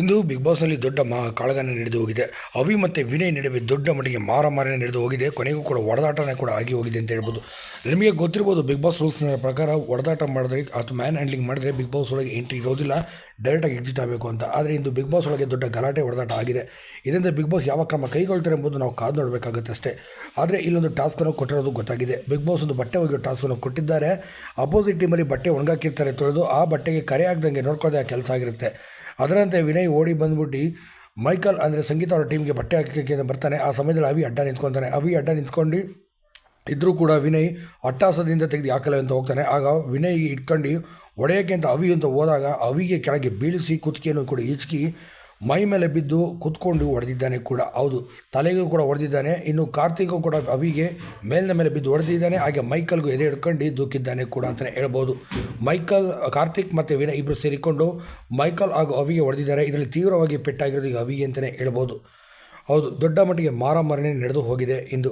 ಇಂದು big ಬಾಸ್ನಲ್ಲಿ ದೊಡ್ಡ ಮಾ ಕಾಳಗನ ನಡೆದು ಹೋಗಿದೆ. ಅವಿ ಮತ್ತು ವಿನಯ್ ನಡುವೆ ದೊಡ್ಡ ಮಟ್ಟಿಗೆ ಮಾರಾಮಾರಿನೇ ನಡೆದು ಹೋಗಿದೆ. ಕೊನೆಗೂ ಕೂಡ ಒಡೆದಾಟನೇ ಕೂಡ ಆಗಿ ಹೋಗಿದೆ ಅಂತ ಹೇಳ್ಬೋದು. ನಿಮಗೆ ಗೊತ್ತಿರ್ಬೋದು, ಬಿಗ್ ಬಾಸ್ ರೂಲ್ಸ್ನ ಪ್ರಕಾರ ಒಡೆದಾಟ ಮಾಡಿದ್ರೆ ಅಥವಾ ಮ್ಯಾನ್ ಹ್ಯಾಂಡ್ಲಿಂಗ್ ಮಾಡಿದ್ರೆ ಬಿಗ್ ಬಾಸ್ ಒಳಗೆ ಎಂಟ್ರಿ ಇರೋದಿಲ್ಲ ಡೈರೆಕ್ಟಾಗಿ ಎಕ್ಸಿಟ್ ಆಗಬೇಕು ಅಂತ. ಆದರೆ ಇಂದು ಬಿಗ್ ಬಾಸ್ ಒಳಗೆ ದೊಡ್ಡ ಗಲಾಟೆ, ಒಡೆದಾಟ ಆಗಿದೆ. ಇದರಿಂದ ಬಿಗ್ ಬಾಸ್ ಯಾವ ಕ್ರಮ ಕೈಗೊಳ್ತಾರೆ ಎಂಬುದು ನಾವು ಕಾದು ನೋಡಬೇಕಾಗುತ್ತೆ ಅಷ್ಟೇ. ಆದರೆ ಇಲ್ಲೊಂದು ಟಾಸ್ಕನ್ನು ಕೊಟ್ಟಿರೋದು ಗೊತ್ತಾಗಿದೆ. ಬಿಗ್ ಬಾಸ್ ಒಂದು ಬಟ್ಟೆ ಒಗೆಯೋ ಟಾಸ್ಕನ್ನು ಕೊಟ್ಟಿದ್ದಾರೆ. ಅಪೋಸಿಟ್ ಟೀಮಲ್ಲಿ ಬಟ್ಟೆ ಒಣಗಾಕಿರ್ತಾರೆ ತೊಳೆದು, ಆ ಬಟ್ಟೆಗೆ ಕರೆ ಆಗ್ದಂಗೆ ನೋಡ್ಕೊಳ್ಳೋದೇ ಆ ಕೆಲಸ ಆಗಿರುತ್ತೆ. ಅದರಂತೆ ವಿನಯ್ ಓಡಿ ಬಂದ್ಬಿಟ್ಟು, ಮೈಕಲ್ ಅಂದರೆ ಸಂಗೀತ ಅವರ ಟೀಮ್ಗೆ ಬಟ್ಟೆ ಹಾಕಕ್ಕೆ ಅಂತ ಬರ್ತಾನೆ. ಆ ಸಮಯದಲ್ಲಿ ಅವಿ ಅಡ್ಡ ನಿಂತ್ಕೊತಾನೆ. ಅವಿ ಅಡ್ಡ ನಿಂತ್ಕೊಂಡು ಇದ್ದರೂ ಕೂಡ ವಿನಯ್ ಅಟ್ಟಾಸದಿಂದ ತೆಗೆದು ಹಾಕಲ್ಲ ಅಂತ ಹೋಗ್ತಾನೆ. ಆಗ ವಿನಯ್ ಇಟ್ಕೊಂಡು ಒಡೆಯೋಕ್ಕೆ ಅಂತ ಅವಿ ಅಂತ ಹೋದಾಗ, ಅವಿಗೆ ಕೆಳಗೆ ಬೀಳಿಸಿ ಕುತ್ತಿಗೆಯನ್ನು ಕೂಡ ಈಚಕಿ ಮೈ ಮೇಲೆ ಬಿದ್ದು ಕುತ್ಕೊಂಡು ಹೊಡೆದಿದ್ದಾನೆ ಕೂಡ. ಹೌದು, ತಲೆಗೂ ಕೂಡ ಹೊಡೆದಿದ್ದಾನೆ. ಇನ್ನು ಕಾರ್ತಿಕ್ ಕೂಡ ಅವಿಗೆ ಮೇಲಿನ ಮೇಲೆ ಬಿದ್ದು ಹೊಡೆದಿದ್ದಾನೆ. ಹಾಗೆ ಮೈಕಲ್ಗೂ ಎದೆ ಹಿಡ್ಕೊಂಡು ದೂಕಿದ್ದಾನೆ ಕೂಡ ಅಂತಲೇ ಹೇಳ್ಬೋದು. ಮೈಕಲ್, ಕಾರ್ತಿಕ್ ಮತ್ತು ವಿನಯ್ ಇಬ್ಬರು ಸೇರಿಕೊಂಡು ಮೈಕಲ್ ಹಾಗೂ ಅವಿಗೆ ಹೊಡೆದಿದ್ದಾರೆ. ಇದರಲ್ಲಿ ತೀವ್ರವಾಗಿ ಪೆಟ್ಟಾಗಿರೋದು ಈಗ ಅವಿಗೆ ಅಂತಲೇ ಹೇಳ್ಬೋದು. ಹೌದು, ದೊಡ್ಡ ಮಟ್ಟಿಗೆ ಮಾರಾಮಾರಣೆ ನಡೆದು ಹೋಗಿದೆ ಇಂದು.